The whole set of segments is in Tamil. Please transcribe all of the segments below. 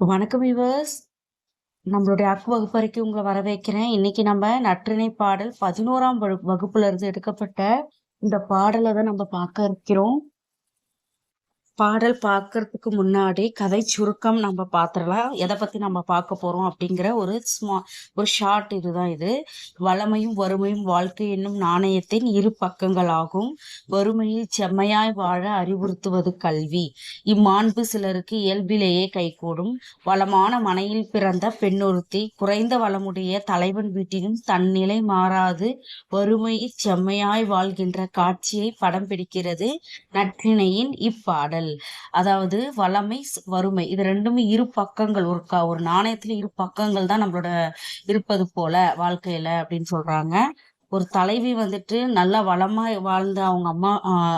வணக்கம் விவர்ஸ் நம்மளுடைய அக்கு வகுப்பறைக்கு உங்களை வரவேற்கிறேன். இன்னைக்கு நம்ம நற்றிணை பாடல் பதினோராம் வகுப்புல இருந்து எடுக்கப்பட்ட இந்த பாடலை தான் நம்ம பார்க்க இருக்கிறோம். பாடல் பார்க்கறதுக்கு முன்னாடி கதை சுருக்கம் நம்ம பார்த்துடலாம். எதை பற்றி நம்ம பார்க்க போகிறோம் அப்படிங்கிற ஒரு ஸ்மா ஒரு ஷார்ட் இதுதான் இது. வளமையும் வறுமையும் வாழ்க்கை என்னும் நாணயத்தின் இரு பக்கங்களாகும். வறுமையில் செம்மையாய் வாழ அறிவுறுத்துவது கல்வி. இம்மாண்பு சிலருக்கு இயல்பிலேயே கைகூடும். வளமான மனையில் பிறந்த பெண்ணொருத்தி குறைந்த வளமுடைய தலைவன் வீட்டிலும் தன் நிலை மாறாது. வறுமையில் செம்மையாய் வாழ்கின்ற காட்சியை படம் பிடிக்கிறது. நற்றிணையின் இப்பாடல். அதாவது வளமை வறுமை இது ரெண்டுமே இரு பக்கங்கள். ஒரு க ஒரு நாணயத்துல இரு பக்கங்கள் தான் நம்மளோட இருப்பது போல வாழ்க்கையில அப்படின்னு சொல்றாங்க. ஒரு தலைவி வந்துட்டு நல்லா வளமா வாழ்ந்த அவங்க அம்மா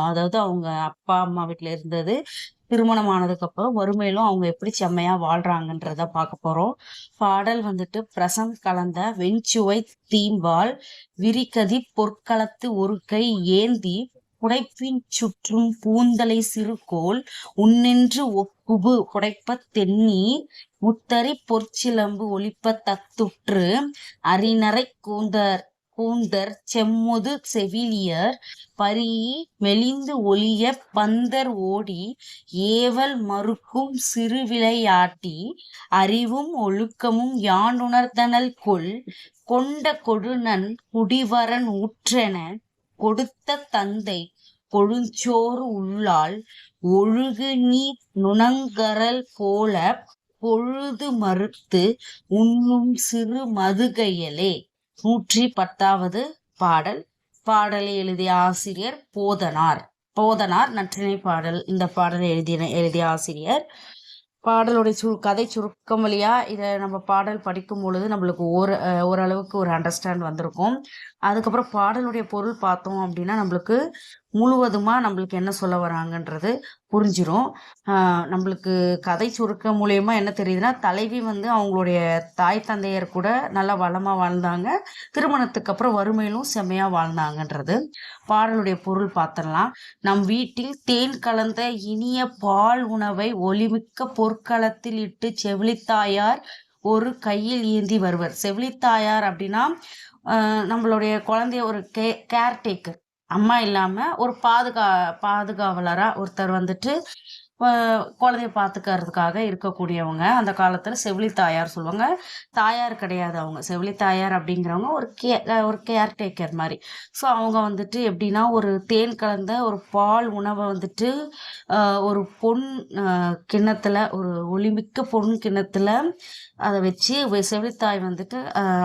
அதாவது அவங்க அப்பா அம்மா வீட்டுல இருந்தது. திருமணம் ஆனதுக்கு அப்புறம் வறுமையிலும் அவங்க எப்படி செம்மையா வாழ்றாங்கன்றத பார்க்க போறோம். பாடல் வந்துட்டு பிரசம் கலந்த வெஞ்சுவை தீம்பால் விரிகதி பொற்களத்து ஒரு கை ஏந்தி புடைப்பின் சுற்றும் பூந்தலை சிறுகோல் உன்னின்று ஒப்புபு புடைப்பத் தென்னி முத்தரி பொற்சிலம்பு ஒலிப்ப தத்துற்று அரிநரை கூந்தர் கூந்தர் செம்முது செவிலியர் பரியி மெலிந்து ஒளிய பந்தர் ஓடி ஏவல் மறுக்கும் சிறுவிளையாட்டி அறிவும் ஒழுக்கமும் யானுணர்தனல் கொள் கொண்ட கொடுநன் குடிவரன் ஊற்றென கொடுத்த தந்தை கொழுஞ்சோறு உள்ளால் ஒழுகு நீர் நுணங்கரல் போல பொழுது மறுத்து உண்ணும் சிறு மதுகையலே. நூற்றி பத்தாவது பாடல். பாடலை எழுதிய ஆசிரியர் போதனார். போதனார் நற்றிணை பாடல். இந்த பாடலை எழுதிய எழுதிய ஆசிரியர் பாடலுடைய சு கதை சுருக்கம் வழியாக இதை நம்ம பாடல் படிக்கும் பொழுது நம்மளுக்கு ஒரு ஓரளவுக்கு ஒரு அண்டர்ஸ்டாண்ட் வந்திருக்கும். அதுக்கப்புறம் பாடலுடைய பொருள் பார்த்தோம் அப்படின்னா நம்மளுக்கு முழுவதுமாக நம்மளுக்கு என்ன சொல்ல வராங்கன்றது புரிஞ்சிடும் நம்மளுக்கு கதை சுருக்கம் மூலயமா என்ன தெரியுதுன்னா தலைவி வந்து அவங்களுடைய தாய் தந்தையர் கூட நல்லா வளமாக வாழ்ந்தாங்க. திருமணத்துக்கு அப்புறம் வறுமையிலும் செம்மையாக வாழ்ந்தாங்கன்றது. பாடலுடைய பொருள் பார்த்துடலாம் நம் வீட்டில் தேன் கலந்த இனிய பால் உணவை ஒளிமிக்க பொற்களத்தில் இட்டு செவிலித்தாயார் ஒரு கையில் ஏந்தி வருவர். செவிலித்தாயார் அப்படின்னா நம்மளுடைய குழந்தைய ஒரு கே கேர்டேக்கர் அம்மா இல்லாம ஒரு பாதுகா பாதுகாவலரா ஒருத்தர் வந்துட்டு குழந்தைய பார்த்துக்கிறதுக்காக இருக்கக்கூடியவங்க. அந்த காலத்துல செவிலி தாயார் சொல்லுவாங்க. தாயார் கிடையாது அவங்க. செவிலி தாயார் அப்படிங்கிறவங்க ஒரு கே ஒரு கேர்டேக்கர் மாதிரி. ஸோ அவங்க வந்துட்டு எப்படின்னா ஒரு தேன் கலந்த ஒரு பால் உணவை வந்துட்டு ஆஹ் ஒரு பொன் கிண்ணத்தில் கிண்ணத்துல ஒரு ஒளிமிக்க பொன் கிண்ணத்துல அதை வச்சு செவிலித்தாய் வந்துட்டு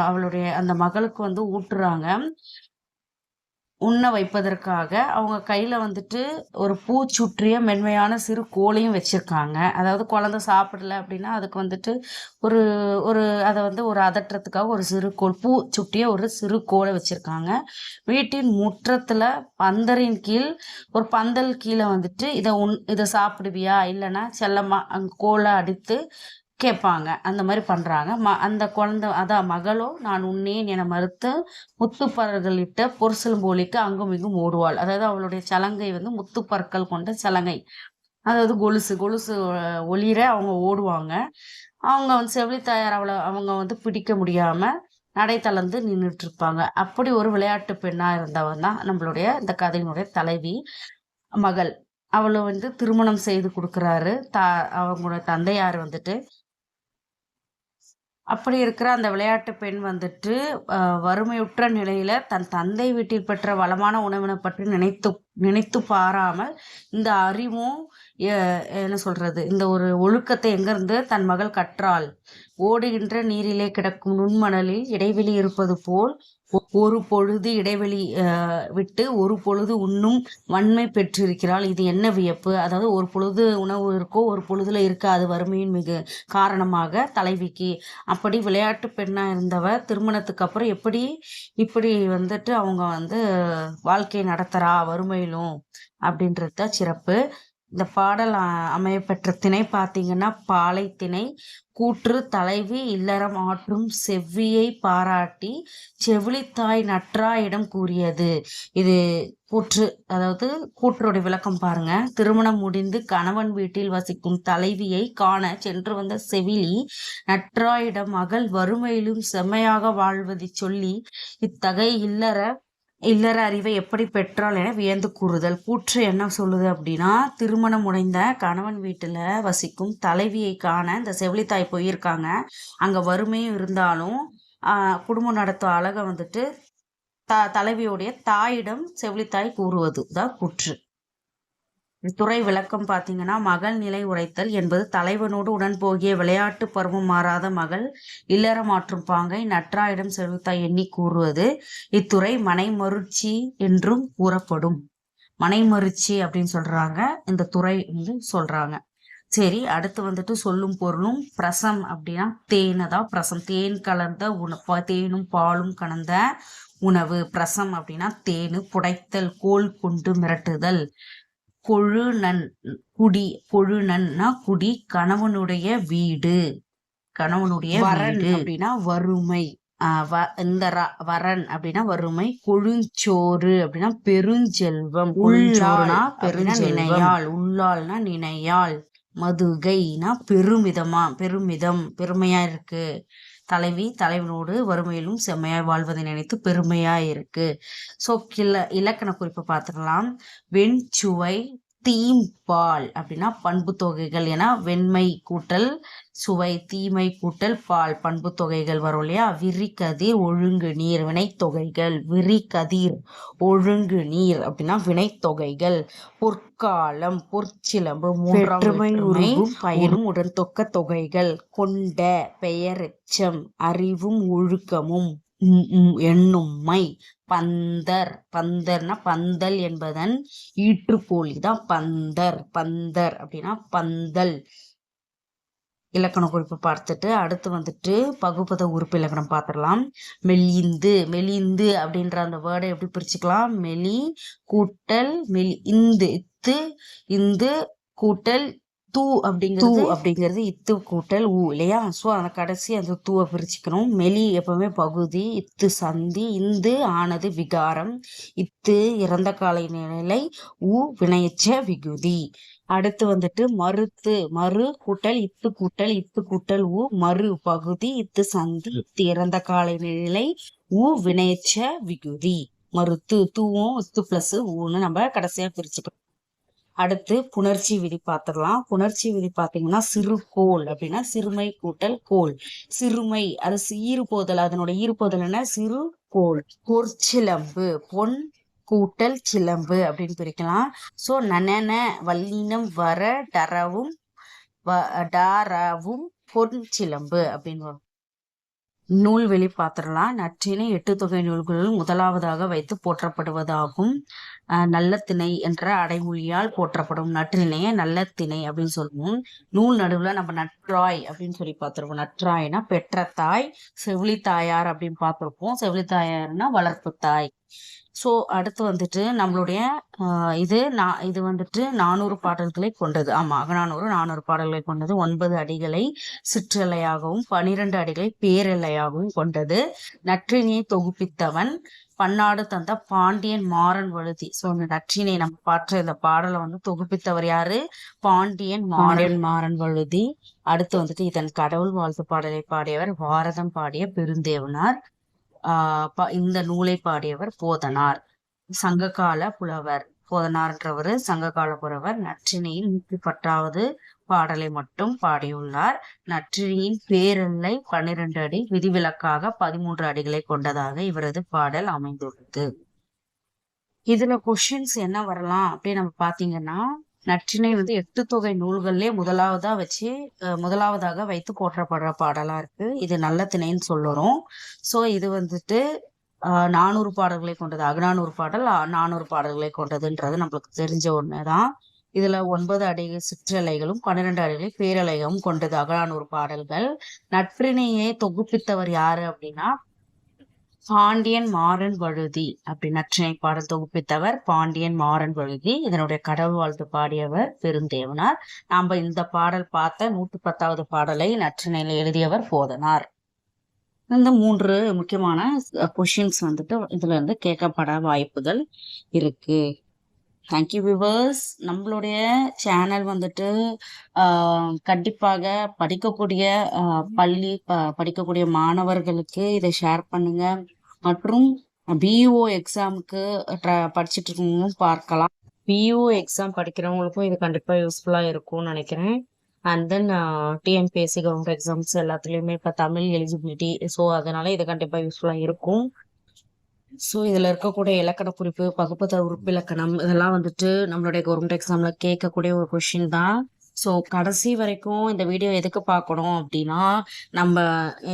அவளுடைய அந்த மகளுக்கு வந்து ஊட்டுறாங்க. உண்ண வைப்பதற்காக அவங்க கையில் வந்துட்டு ஒரு பூ சுற்றிய மென்மையான சிறு கோலையும் வச்சுருக்காங்க. அதாவது குழந்தை சாப்பிடல அப்படின்னா அதுக்கு வந்துட்டு ஒரு ஒரு அதை வந்து ஒரு அதட்டுறதுக்காக ஒரு சிறு கோல் பூ சுற்றிய ஒரு சிறு கோலை வச்சுருக்காங்க. வீட்டின் முற்றத்தில் பந்தரின் கீழ் ஒரு பந்தல் கீழே வந்துட்டு இதை உன் இதை சாப்பிடுவியா? இல்லைன்னா செல்லமாக அங்கே கோலை அடித்து கேட்பாங்க. அந்த மாதிரி பண்ணுறாங்க ம அந்த குழந்த அதான் மகளோ நான் உன்னேன் என மறுத்து முத்துப்பற்களிட்ட போலிக்கு அங்கும் இங்கும் ஓடுவாள். அதாவது அவளுடைய சலங்கை வந்து முத்துப்பற்கள் கொண்ட சலங்கை. அதாவது கொலுசு கொலுசு ஒளிர அவங்க ஓடுவாங்க. அவங்க வந்து செவிலித்தாயார் அவளை அவங்க வந்து பிடிக்க முடியாமல் நடை தளர்ந்து நின்றுட்டு இருப்பாங்க அப்படி ஒரு விளையாட்டு பெண்ணாக இருந்தவன் தான் நம்மளுடைய இந்த கதையினுடைய தலைவி மகள். அவளை வந்து திருமணம் செய்து கொடுக்குறாரு. தா அவங்களோட தந்தையார் வந்துட்டு அப்படி இருக்கிற அந்த விளையாட்டு பெண் வந்துட்டு வறுமையுற்ற நிலையில தன் தந்தை வீட்டில் பெற்ற வளமான உணவினை பற்றி நினைத்து நினைத்து பாராமல் இந்த அறிவும் என்ன சொல்றது இந்த ஒரு ஒழுக்கத்தை எங்கிருந்து தன் மகள் கற்றாள்? ஓடுகின்ற நீரிலே கிடக்கும் நுண்மணலில் இடைவெளி இருப்பது போல் ஒரு பொழுது இடைவெளி விட்டு ஒரு பொழுது உண்ணும் வன்மை பெற்றிருக்கிறாள். இது என்ன வியப்பு? அதாவது ஒரு பொழுது உணவு இருக்கோ ஒரு பொழுதுல இருக்காது வறுமையின் மிகு காரணமாக தலைவிக்கு. அப்படி விளையாட்டு பெண்ணாக இருந்தவ திருமணத்துக்கு அப்புறம் எப்படி இப்படி வந்துட்டு அவங்க வந்து வாழ்க்கை நடத்துறா வறுமையிலும் அப்படின்றது தான் சிறப்பு. இந்த பாடல் அ- அமையப்பெற்ற திணை பார்த்தீங்கன்னா பாலை திணை. கூற்று தலைவி இல்லறம் ஆற்றும் செவ்வியை பாராட்டி செவிலித்தாய் நற்றாயிடம் கூறியது. இது கூற்று அதாவது கூற்றுடைய விளக்கம் பாருங்க. திருமணம் முடிந்து கணவன் வீட்டில் வசிக்கும் தலைவியை காண சென்று வந்த செவிலி நற்றாயிடம் மகள் வறுமையிலும் செம்மையாக வாழ்வதை சொல்லி இத்தகை இல்லற இல்லற அறிவை எப்படி பெற்றால் என வியந்து கூறுதல். கூற்று என்ன சொல்லுது அப்படின்னா திருமணம் உடைந்த கணவன் வீட்டில் வசிக்கும் தலைவியை காண இந்த செவிலித்தாய் போயிருக்காங்க. அங்கே வறுமையும் இருந்தாலும் குடும்பம் நடத்தும் அழகை வந்துட்டு த தலைவியுடைய தாயிடம் செவிலித்தாய் கூறுவது தான் கூற்று. துறை விளக்கம் பார்த்தீங்கன்னா மகள் நிலை உரைத்தல் என்பது தலைவனோடு உடன் போகிய விளையாட்டு பருவம் மாறாத மகள் இல்லற மாற்றும் பாங்கை நற்றாயிடம் செலுத்தாய் எண்ணி கூறுவது இத்துறை மனைமருட்சி என்றும் கூறப்படும். மனைமருட்சி அப்படின்னு சொல்றாங்க. இந்த துறை வந்து சொல்றாங்க. சரி அடுத்து வந்துட்டு சொல்லும் பொருளும் பிரசம் அப்படின்னா தேனை தான் பிரசம். தேன் கலந்த உண தேனும் பாலும் கலந்த உணவு. பிரசம் அப்படின்னா தேனு புடைத்தல் கோல் கொண்டு மிரட்டுதல். கொழுநன் குடி கொழுநன்னா குடி கணவனுடைய வீடு. கணவனுடைய வரன் அப்படின்னா வறுமை. இந்த வரன் அப்படின்னா வறுமை. கொழுஞ்சோறு அப்படின்னா பெருஞ்செல்வம். பெருஞ்செல்வம் நினையாள். உள்ளாள்னா நினையாள். மதுகைனா பெருமிதமா பெருமிதம் பெருமையா இருக்கு. தலைவி தலைவனோடு வறுமையிலும் செம்மையாய் வாழ்வதை நினைத்து பெருமையா இருக்கு. சோ கிள இலக்கண குறிப்பு பார்த்துக்கலாம் வெண் சுவை தீம்பால் அப்படின்னா பண்பு தொகைகள் ஏன்னா வெண்மை கூட்டல் சுவை தீமை கூட்டல் பால். பண்பு தொகைகள் வரும் இல்லையா? விரிகதிர் ஒழுங்கு நீர் வினைத்தொகைகள் விரிகதிர் ஒழுங்கு நீர் அப்படின்னா வினைத்தொகைகள் பொற்காலம் பொற்சிலம்பு மூன்றாம் பயனும் உடன் தொக்க தொகைகள். கொண்ட பெயரெச்சம் அறிவும் ஒழுக்கமும் எண்ணும்மை பந்தர். பந்தர்னா பந்தல் என்பதன் ஈற்றுக்கோழி தான் பந்தர். பந்தர் அப்படின்னா பந்தல். இலக்கண குறிப்பு பார்த்துட்டு அடுத்து வந்துட்டு பகுப்பத உறுப்பு இலக்கணம் பார்த்துடலாம். மெலிந்து. மெலிந்து அப்படின்ற அந்த வேர்டை எப்படி பிரிச்சுக்கலாம்? மெலி கூட்டல் மெலி இந்து இத்து இந்து கூட்டல் தூ அப்படிங்கிறது அப்படிங்கிறது இத்து கூட்டல் ஊ இல்லையா? ஸோ அந்த கடைசி அந்த தூவை பிரிச்சுக்கணும். மெலி எப்பவுமே பகுதி இத்து சந்தி இந்து ஆனது விகாரம். இத்து இறந்த காலை நிலை ஊ வினையச்ச விகுதி. அடுத்து வந்துட்டு மறுத்து மறு கூட்டல் இத்து கூட்டல் இத்து கூட்டல் ஊ மறு பகுதி இத்து சந்தி இத்து இறந்த காலை நிலை ஊ வினையச்ச விகுதி. மறுத்து தூவும் இத்து பிளஸ் ஊன்னு நம்ம கடைசியா பிரிச்சுக்கணும். அடுத்து புணர்ச்சி விதி பார்த்துடலாம். புணர்ச்சி விதி பார்த்தீங்கன்னா சிறுகோள் அப்படின்னா சிறுமை கூட்டல் கோல். சிறுமை அது ஈறுபோதல். அதனோட ஈறுபோதல் என்ன? சிறு கோல். பொற்சிலம்பு. பொன் கூட்டல் சிலம்பு அப்படின்னு பிரிக்கலாம். சோ நனன வல்லினம் வர டரவும் வ- டாரவும் பொன் சிலம்பு அப்படின்னு வரும். நூல் வெளி பாத்திரலாம் நற்றினை எட்டு தொகை நூல்களில் முதலாவதாக வைத்து போற்றப்படுவதாகும். நல்ல திணை என்ற அடைமொழியால் போற்றப்படும் நற்றிணையை நல்ல திணை அப்படின்னு சொல்லுவோம். நூல் நடுவுல நம்ம நற்றாய் அப்படின்னு சொல்லி பார்த்திருப்போம். நற்றாய்னா பெற்ற தாய் செவிலி தாயார் அப்படின்னு பார்த்திருப்போம். செவிலி தாயார்னா வளர்ப்பு தாய். ஸோ அடுத்து வந்துட்டு நம்மளுடைய இது நான் இது வந்துட்டு நானூறு பாடல்களை கொண்டது. ஆமா அகநானூறு நானூறு பாடல்களை கொண்டது. ஒன்பது அடிகளை சிற்றெல்லையாகவும் பனிரெண்டு அடிகளை பேரெல்லையாகவும் கொண்டது. நற்றினியை தொகுப்பித்தவன் பன்னாடு தந்த பாண்டியன் மாறன் வழுதி. ஸோ இந்த நற்றினை நம்ம பாற்ற இந்த பாடலை வந்து தொகுப்பித்தவர் யாரு? பாண்டியன் மாறன். மாறன் வழுதி. அடுத்து வந்துட்டு இதன் கடவுள் வாழ்த்து பாடலை பாடியவர் பாரதம் பாடிய பெருந்தேவனார். இந்த நூலை பாடியவர் போதனார். சங்ககால புலவர். போதனார்ன்றவர் சங்ககால புலவர். நற்றினியின் நூற்றி பத்தாவது பாடலை மட்டும் பாடியுள்ளார். நற்றினியின் பேரல்லை பன்னிரண்டு அடி விதிவிலக்காக பதிமூன்று அடிகளை கொண்டதாக இவரது பாடல் அமைந்துள்ளது. இதுல கொஷின்ஸ் என்ன வரலாம் அப்படின்னு நம்ம பாத்தீங்கன்னா நற்றினை வந்து எட்டு தொகை நூல்கள்லேயே முதலாவதா வச்சு முதலாவதாக வைத்து போற்றப்படுற பாடலா இருக்கு. இது நல்ல திணைன்னு சொல்லுறோம். சோ இது வந்துட்டு நானூறு பாடல்களை கொண்டது அகநானூறு பாடல் நானூறு பாடல்களை கொண்டதுன்றது நம்மளுக்கு தெரிஞ்ச ஒண்ணுதான். இதுல ஒன்பது அடிகள் சிற்றலைகளும் பன்னிரெண்டு அடிகள் பேரலைகளும் கொண்டது அகநானூறு பாடல்கள். நற்றினையை தொகுப்பித்தவர் யாரு அப்படின்னா பாண்டியன் மாறன் வழுதி அப்படி நற்றினை பாடல் தொகுப்பித்தவர் பாண்டியன் மாறன் வழுதி. இதனுடைய கடவுள் வாழ்த்து பாடியவர் பெருந்தேவனார். நாம இந்த பாடல் பார்த்த நூற்றி பத்தாவது பாடலை நற்றினையில் எழுதியவர் போதனார். இந்த மூன்று முக்கியமான கொஷின்ஸ் வந்துட்டு இதுல இருந்து கேட்கப்பட வாய்ப்புகள் இருக்கு. தேங்க்யூ விவர்ஸ் நம்மளுடைய சேனல் வந்துட்டு ஆஹ், கண்டிப்பாக படிக்கக்கூடிய ஆஹ், பள்ளி ப- படிக்கக்கூடிய மாணவர்களுக்கு இதை ஷேர் பண்ணுங்க. மற்றும் பிஇஓ எக்ஸாமுக்கு படிச்சுட்டு இருக்கவங்களும் பார்க்கலாம். பிஇஓ எக்ஸாம் படிக்கிறவங்களுக்கும் இது கண்டிப்பாக யூஸ்ஃபுல்லாக இருக்கும்னு நினைக்கிறேன். And then TNPSC government exams எல்லாத்துலேயுமே இப்போ தமிழ் எலிஜிபிலிட்டி ஸோ அதனால இது கண்டிப்பாக யூஸ்ஃபுல்லாக இருக்கும். ஸோ இதில் இருக்கக்கூடிய இலக்கண குறிப்பு பகுப்பத்தர் உறுப்பு இலக்கணம் இதெல்லாம் வந்துட்டு நம்மளுடைய கவர்மெண்ட் எக்ஸாமில் கேட்கக்கூடிய ஒரு கொஷின் தான். ஸோ கடைசி வரைக்கும் இந்த வீடியோ எதுக்கு பார்க்கணும் அப்படின்னா நம்ம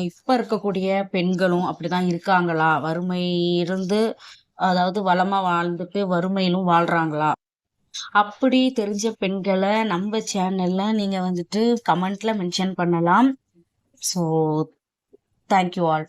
இப்போ இருக்கக்கூடிய பெண்களும் அப்படிதான் இருக்காங்களா? வறுமை இருந்து அதாவது வளமாக வாழ்ந்துட்டு வறுமையிலும் வாழ்றாங்களா? அப்படி தெரிஞ்ச பெண்களை நம்ம சேனல்ல நீங்க வந்துட்டு கமெண்ட்ல மென்ஷன் பண்ணலாம். So thank you all